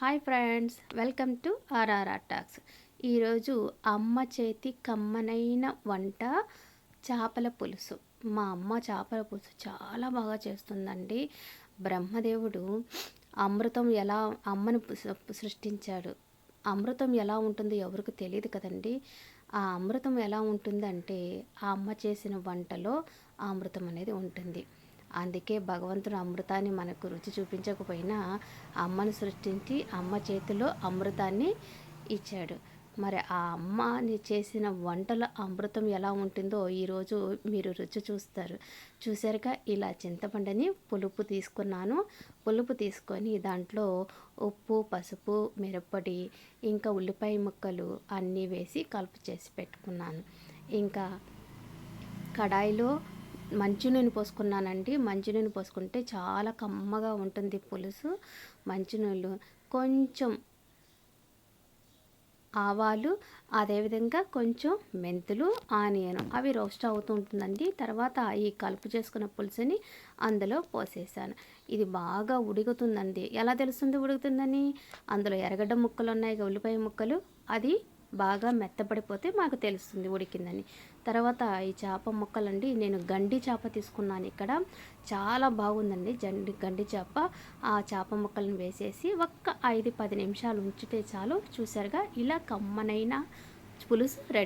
Hi friends welcome to RRR talks. ఈరోజు అమ్మ చేతి కమ్మనైన వంట చేపల పులుసు. మా అమ్మ చేపల పులుసు చాలా బాగా చేస్తుందండి. బ్రహ్మదేవుడు అమృతం ఎలా అమ్మను సృష్టించాడు. అమృతం ఎలా ఉంటుందో ఎవరికి తెలియదు కదండి. ఆ అమృతం ఎలా ఉంటుందంటే ఆ అమ్మ చేసిన వంటలో ఆ అమృతం అనేది ఉంటుంది. అందుకే భగవంతుడు అమృతాన్ని మనకు రుచి చూపించకపోయినా అమ్మను సృష్టించి అమ్మ చేతిలో అమృతాన్ని ఇచ్చాడు. మరి ఆ అమ్మని చేసిన వంటల అమృతం ఎలా ఉంటుందో ఈరోజు మీరు రుచి చూస్తారు. చూసారుగా ఇలా చింతపండుని పులుపు తీసుకున్నాను. పులుపు తీసుకొని దాంట్లో ఉప్పు పసుపు మిరప్పొడి ఇంకా ఉల్లిపాయ ముక్కలు అన్నీ వేసి కలుపు చేసి పెట్టుకున్నాను. ఇంకా కడాయిలో మంచినూనె పోసుకున్నానండి. మంచినూనె పోసుకుంటే చాలా కమ్మగా ఉంటుంది పులుసు మంచినూనెలు కొంచెం ఆవాలు అదేవిధంగా కొంచెం మెంతులు ఆనియన్ అవి రోస్ట్ అవుతూ ఉంటుందండి. తర్వాత ఈ కలుపు చేసుకున్న పులుసుని అందులో పోసేసాను. ఇది బాగా ఉడుకుతుందండి. ఎలా తెలుస్తుంది ఉడుకుతుందని? అందులో ఎర్రగడ్డ ముక్కలు ఉన్నాయి ఉల్లిపాయ ముక్కలు. అది బాగా మెత్తపడిపోతే మాకు తెలుస్తుంది ఉడికిందని. తర్వాత ఈ చేప ముక్కలండి నేను గండి చేప తీసుకున్నాను ఇక్కడ. చాలా బాగుందండి జండి గండి చేప. ఆ చేప ముక్కలను వేసేసి ఒక్క ఐదు పది నిమిషాలు ఉంచితే చాలు. చూసారుగా ఇలా కమ్మనైన పులుసు రెడీ.